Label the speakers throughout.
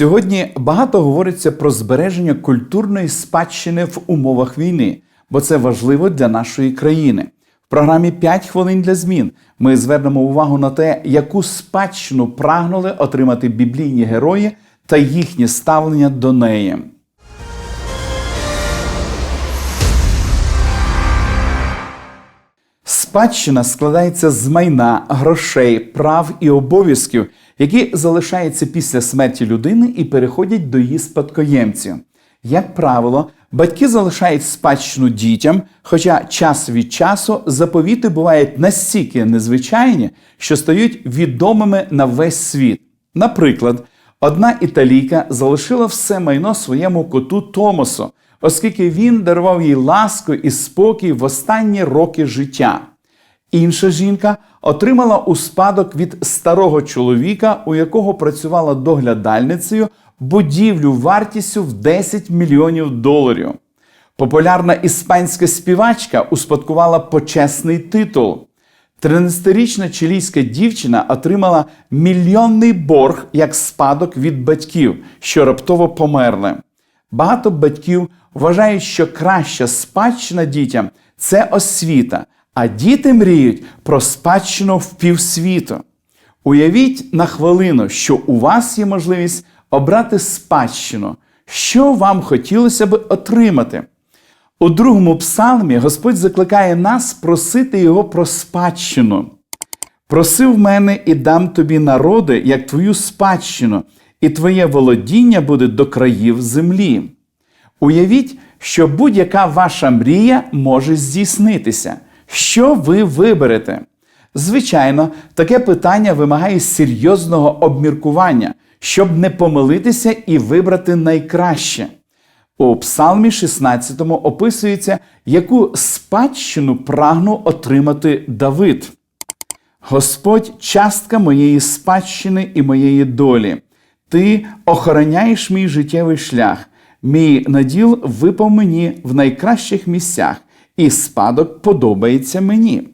Speaker 1: Сьогодні багато говориться про збереження культурної спадщини в умовах війни, бо це важливо для нашої країни. В програмі «5 хвилин для змін ми звернемо увагу на те, яку спадщину прагнули отримати біблійні герої та їхнє ставлення до неї. Спадщина складається з майна, грошей, прав і обов'язків, які залишаються після смерті людини і переходять до її спадкоємців. Як правило, батьки залишають спадщину дітям, хоча час від часу заповіти бувають настільки незвичайні, що стають відомими на весь світ. Наприклад, одна італійка залишила все майно своєму коту Томасу, оскільки він дарував їй ласку і спокій в останні роки життя. Інша жінка отримала у спадок від старого чоловіка, у якого працювала доглядальницею, будівлю вартістю в 10 мільйонів доларів. Популярна іспанська співачка успадкувала почесний титул. 13-річна чилійська дівчина отримала мільйонний борг як спадок від батьків, що раптово померли. Багато батьків вважають, що краща спадщина дітям це освіта, а діти мріють про спадщину в півсвіту. Уявіть на хвилину, що у вас є можливість обрати спадщину, що вам хотілося б отримати. У другому псалмі Господь закликає нас просити Його про спадщину. Проси в мене і дам тобі народи, як твою спадщину, і твоє володіння буде до країв землі. Уявіть, що будь-яка ваша мрія може здійснитися. Що ви виберете? Звичайно, таке питання вимагає серйозного обміркування, щоб не помилитися і вибрати найкраще. У Псалмі 16 описується, яку спадщину прагнув отримати Давид. Господь частка моєї спадщини і моєї долі. Ти охороняєш мій життєвий шлях, мій наділ випав мені в найкращих місцях, і спадок подобається мені.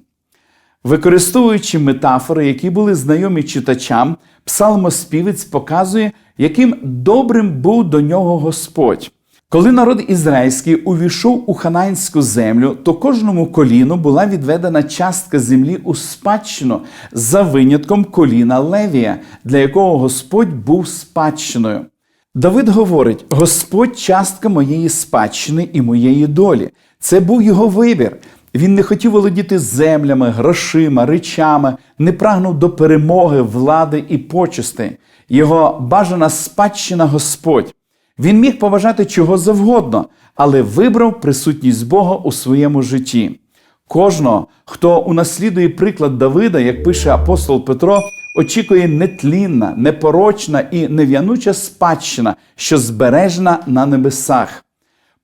Speaker 1: Використовуючи метафори, які були знайомі читачам, псалмоспівець показує, яким добрим був до нього Господь. Коли народ ізраїльський увійшов у хананську землю, то кожному коліну була відведена частка землі у спадщину за винятком коліна Левія, для якого Господь був спадщиною. Давид говорить: Господь частка моєї спадщини і моєї долі. Це був його вибір. Він не хотів володіти землями, грошима, речами, не прагнув до перемоги, влади і почестей. Його бажана спадщина Господь. Він міг поважати чого завгодно, але вибрав присутність Бога у своєму житті. Кожного, хто унаслідує приклад Давида, як пише апостол Петро, очікує нетлінна, непорочна і нев'януча спадщина, що збережена на небесах.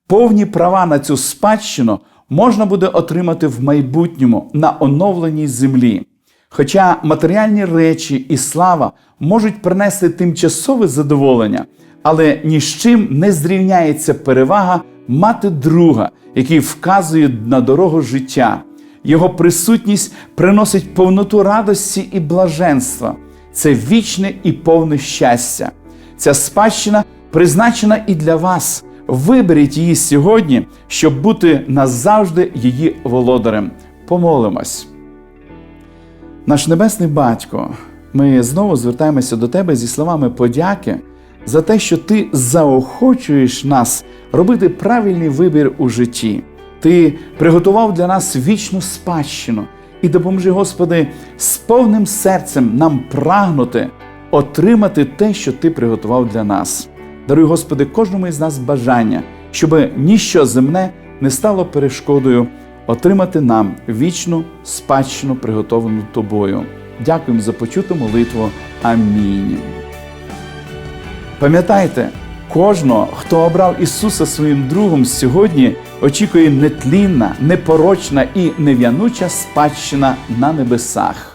Speaker 1: Повні права на цю спадщину можна буде отримати в майбутньому на оновленій землі. Хоча матеріальні речі і слава можуть принести тимчасове задоволення, але ні з чим не зрівняється перевага мати друга, який вказує на дорогу життя. Його присутність приносить повноту радості і блаженства. Це вічне і повне щастя. Ця спадщина призначена і для вас. Виберіть її сьогодні, щоб бути назавжди її володарем. Помолимось. Наш Небесний Батько, ми знову звертаємося до Тебе зі словами подяки за те, що Ти заохочуєш нас робити правильний вибір у житті. Ти приготував для нас вічну спадщину і допоможи, Господи, з повним серцем нам прагнути отримати те, що Ти приготував для нас. Даруй, Господи, кожному із нас бажання, щоб ніщо земне не стало перешкодою отримати нам вічну спадщину, приготовану тобою. Дякуємо за почуту молитву. Амінь. Пам'ятайте, кожного, хто обрав Ісуса своїм другом сьогодні, очікує нетлінна, непорочна і нев'януча спадщина на небесах.